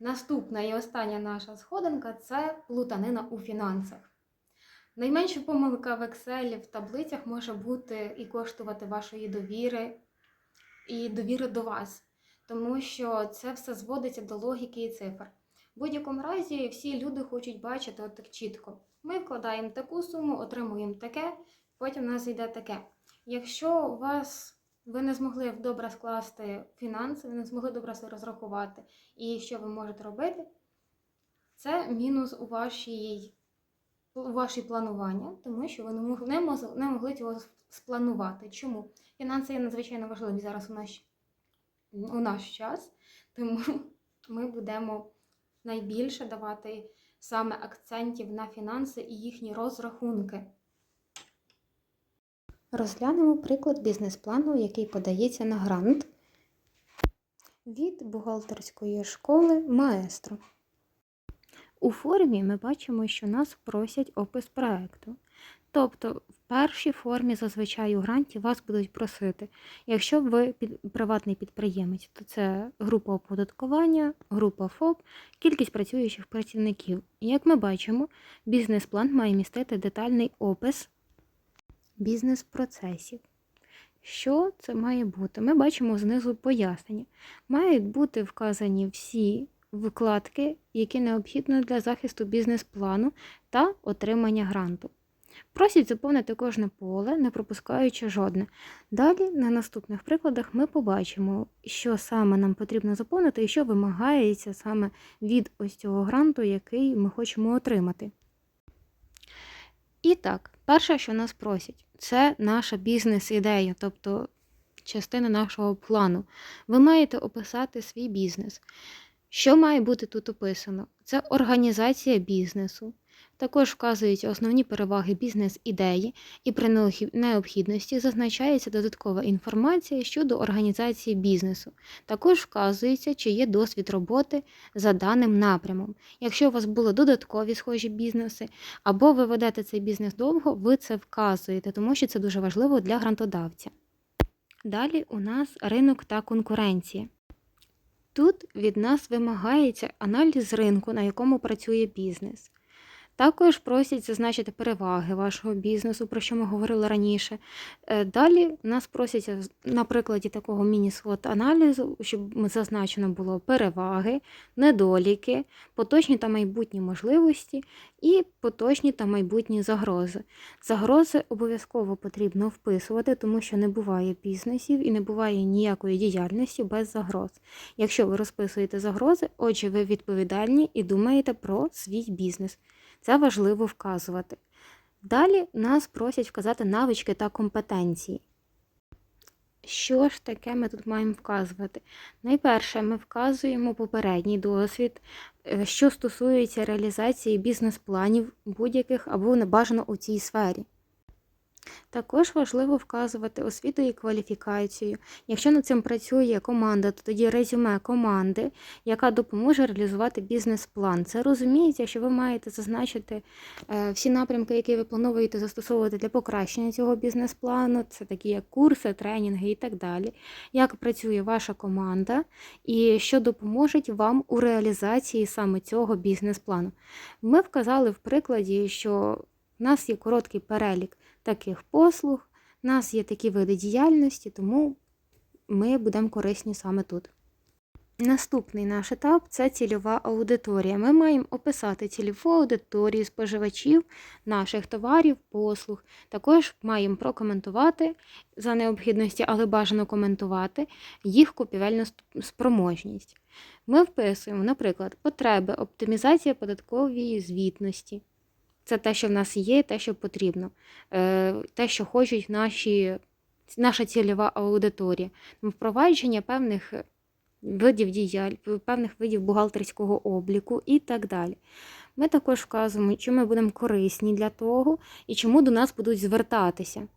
Наступна і остання наша сходинка це плутанина у фінансах. Найменша помилка в Excel в таблицях може бути і коштувати вашої довіри і довіри до вас, тому що це все зводиться до логіки і цифр. В будь-якому разі всі люди хочуть бачити от так чітко. Ми вкладаємо таку суму, отримуємо таке, потім у нас йде таке. Якщо у вас ви не змогли добре скласти фінанси, ви не змогли добре розрахувати, і що ви можете робити, це мінус у вашій у вашій планування, тому що ви не могли, не могли цього спланувати. Чому? Фінанси є надзвичайно важливі зараз у наш, у наш час, тому ми будемо найбільше давати саме акцентів на фінанси і їхні розрахунки. Розглянемо приклад бізнес-плану, який подається на грант від бухгалтерської школи Маестро. У формі ми бачимо, що нас просять опис проекту. Тобто, в першій формі зазвичай у гранті вас будуть просити, якщо ви приватний підприємець, то це група оподаткування, група ФОП, кількість працюючих працівників. Як ми бачимо, бізнес-план має містити детальний опис бізнес-процесів. Що це має бути? Ми бачимо знизу пояснення. Мають бути вказані всі вкладки, які необхідні для захисту бізнес-плану та отримання гранту. Просять заповнити кожне поле, не пропускаючи жодне. Далі, на наступних прикладах, ми побачимо, що саме нам потрібно заповнити і що вимагається саме від ось цього гранту, який ми хочемо отримати. І так, перше, що нас просять, це наша бізнес-ідея, тобто частина нашого плану. Ви маєте описати свій бізнес. Що має бути тут описано? Це організація бізнесу. Також вказуються основні переваги бізнес-ідеї, і при необхідності зазначається додаткова інформація щодо організації бізнесу. Також вказується, чи є досвід роботи за даним напрямом. Якщо у вас були додаткові схожі бізнеси, або ви ведете цей бізнес довго, ви це вказуєте, тому що це дуже важливо для грантодавця. Далі у нас ринок та конкуренція. Тут від нас вимагається аналіз ринку, на якому працює бізнес. Також просять зазначити переваги вашого бізнесу, про що ми говорили раніше. Е, Далі нас просять з- на прикладі такого міні-свот аналізу, щоб зазначено було переваги, недоліки, поточні та майбутні можливості і поточні та майбутні загрози. Загрози обов'язково потрібно вписувати, тому що не буває бізнесів і не буває ніякої діяльності без загроз. Якщо ви розписуєте загрози, отже, ви відповідальні і думаєте про свій бізнес. Це важливо вказувати. Далі нас просять вказати навички та компетенції. Що ж таке ми тут маємо вказувати? Найперше, ми вказуємо попередній досвід, е, що стосується реалізації бізнес-планів будь-яких або небажано у цій сфері. Також важливо вказувати освіту і кваліфікацію. Якщо над цим працює команда, то тоді резюме команди, яка допоможе реалізувати бізнес-план. Це розуміється, що ви маєте зазначити е, всі напрямки, які ви плануєте застосовувати для покращення цього бізнес-плану. Це такі як курси, тренінги і так далі. Як працює ваша команда і що допоможуть вам у реалізації саме цього бізнес-плану. Ми вказали в прикладі, що в нас є короткий перелік таких послуг, в нас є такі види діяльності, тому ми будемо корисні саме тут. Наступний наш етап це цільова аудиторія. Ми маємо описати цільову аудиторію споживачів наших товарів, послуг. Також маємо прокоментувати за необхідності, але бажано коментувати їх купівельну спроможність. Ми вписуємо, наприклад, потреби, оптимізація податкової звітності. Це те, що в нас є, те, що потрібно, Е, те, що хочуть наші, наша цільова аудиторія, впровадження певних видів діяль, певних видів бухгалтерського обліку і так далі. Ми також вказуємо, чим ми будемо корисні для того і чому до нас будуть звертатися.